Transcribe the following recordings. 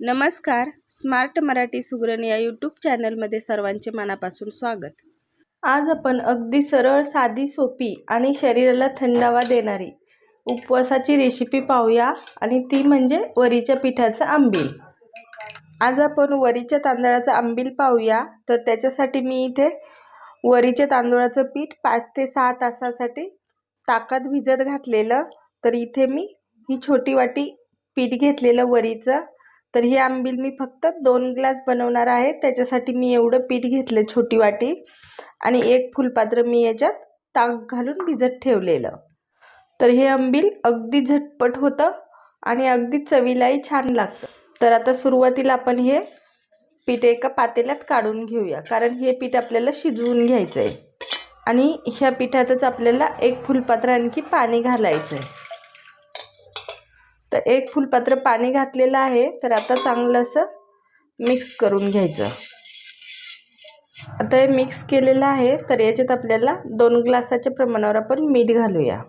नमस्कार स्मार्ट मराठी सुगरण या यूट्यूब चॅनलमध्ये सर्वांचे मनापासून स्वागत. आज आपण अगदी सरळ साधी सोपी आणि शरीराला थंडावा देणारी उपवासाची रेसिपी पाहूया आणि ती म्हणजे वरीच्या पिठाचं आंबील. आज आपण वरीच्या तांदळाचं आंबील पाहूया. तर त्याच्यासाठी मी इथे वरीच्या तांदूळाचं पीठ पाच ते सहा तासासाठी ताकात भिजत घातलेलं. तर इथे मी ही छोटी वाटी पीठ घेतलेलं वरीचं. तर ही आंबील मी फक्त दोन ग्लास बनवणार आहे. त्याच्यासाठी मी एवढं पीठ घेतलं छोटी वाटी आणि एक फुलपात्र मी याच्यात ताक घालून भिजत ठेवलेलं. तर हे आंबील अगदी झटपट होतं आणि अगदी चवीलाही छान लागतं. तर आता सुरुवातीला आपण हे पीठ एका पातेल्यात काढून घेऊया कारण हे पीठ आपल्याला शिजवून घ्यायचं आहे आणि ह्या पिठातच आपल्याला एक फुलपात्र आणखी पाणी घालायचं आहे तर एक फुलपात्र पाणी घातलेलं आहे. तर आता चांगलं असं मिक्स करून घ्यायचं. आता हे मिक्स केलेलं आहे. तर याच्यात आपल्याला दोन ग्लासाच्या प्रमाणावर आपण मीठ घालूया.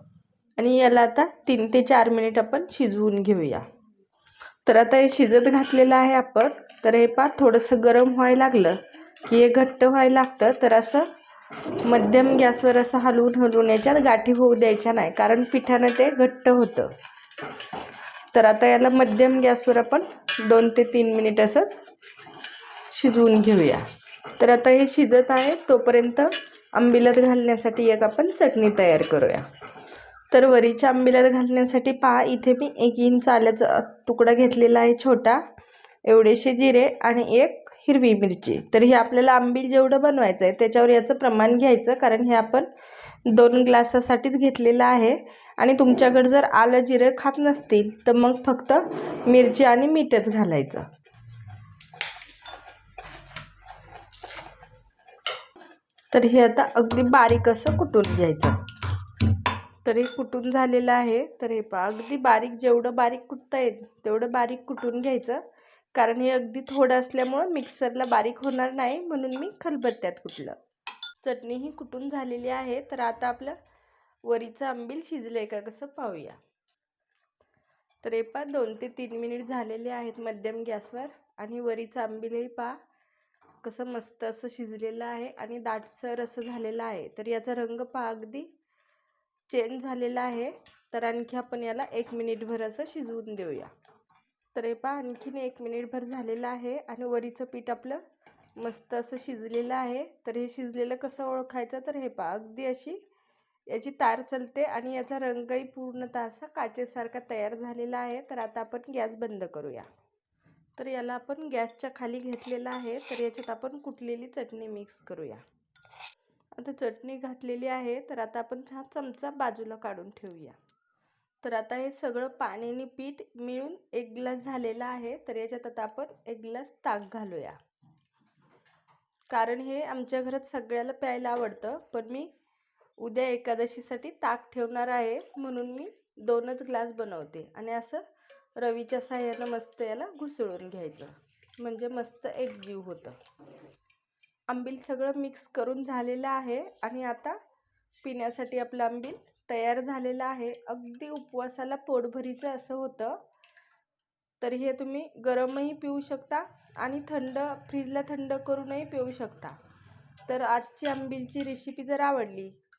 आणि याला आता तीन ते चार मिनिट आपण शिजवून घेऊया. तर आता हे शिजत घातलेलं आहे आपण. तर हे पा थोडंसं गरम व्हायला लागलं की हे घट्ट व्हायला लागतं. तर असं मध्यम गॅसवर असं हलवून हलवून याच्यात गाठी होऊ द्यायच्या नाही. कारण पिठानं ते घट्ट होतं. तर आता याला मध्यम गॅसवर आपण दोन ते तीन मिनिट असंच शिजवून घेऊया. तर आता हे शिजत आहे तोपर्यंत आंबिलत घालण्यासाठी एक आपण चटणी तयार करूया. तर वरीच्या आंबिलत घालण्यासाठी पहा इथे मी एक इंच आल्याचा तुकडा घेतलेला आहे छोटा एवढेसे जिरे आणि एक हिरवी मिरची. तर हे आपल्याला आंबील जेवढं बनवायचं आहे त्याच्यावर याचं प्रमाण घ्यायचं कारण हे आपण दोन ग्लासासाठीच घेतलेलं आहे. आणि तुमच्याकडे जर आलं जिरं खात नसतील तर मग फक्त मिरची आणि मीठच घालायचं. तर हे आता अगदी बारीक असं कुटून घ्यायचं. तर हे कुटून झालेलं आहे. तर हे पहा अगदी बारीक जेवढं बारीक कुटता येईल तेवढं बारीक कुटून घ्यायचं. कारण हे अगदी थोडं असल्यामुळं मिक्सरला बारीक होणार नाही म्हणून मी खलबत्त्यात कुटलं. चटणी ही कुटून झालेली आहे. तर आता आपलं वरीचं आंबील शिजलं आहे का? कसं पाहूया. तर हे पहा दोन ते तीन मिनिट झालेले आहेत मध्यम गॅसवर. आणि वरीचं आंबीलही पा कसं मस्त असं शिजलेलं आहे. आणि दाटसर असं झालेलं आहे. तर याचा रंग पा अगदी चेंज झालेला आहे. तर आणखी आपण याला एक मिनिटभर असं शिजवून देऊया. तर हे पहा आणखीन एक मिनिटभर झालेलं आहे. आणि वरीचं पीठ आपलं मस्त असं शिजलेलं आहे. तर हे शिजलेलं कसं ओळखायचं? तर हे पा अगदी अशी याची तार चलते आणि याचा रंगही पूर्णतः असा काचेसारखा तयार झालेला आहे. तर आता आपण गॅस बंद करूया. तर याला आपण गॅसच्या खाली घेतलेला आहे. तर याच्यात आपण कुठलेली चटणी मिक्स करूया. आता चटणी घातलेली आहे. तर आता आपण हा चमचा बाजूला काढून ठेवूया. तर आता हे सगळं पाण्याने पीठ मिळून एक ग्लास झालेला आहे. तर याच्यात आता आपण एक ग्लास ताक घालूया. कारण हे आमच्या घरात सगळ्याला प्यायला आवडतं. पण मी उद्या एकादशीसाठी ताक ठेवणार आहे. म्हणून मी दोनच ग्लास बनवते. आणि असं रवीच्या साह्यानं मस्त याला घुसळून घ्यायचं. म्हणजे मस्त एक जीव होतं. आंबील सगळं मिक्स करून झालेलं आहे. आणि आता पिण्यासाठी आपलं आंबील तयार झालेलं आहे. अगदी उपवासाला पोटभरीचं असं होतं. तर हे तुम्ही गरमही पिऊ शकता आणि थंड फ्रीजला थंड करूनही पिऊ शकता. तर आजची आंबीलची रेसिपी जर आवडली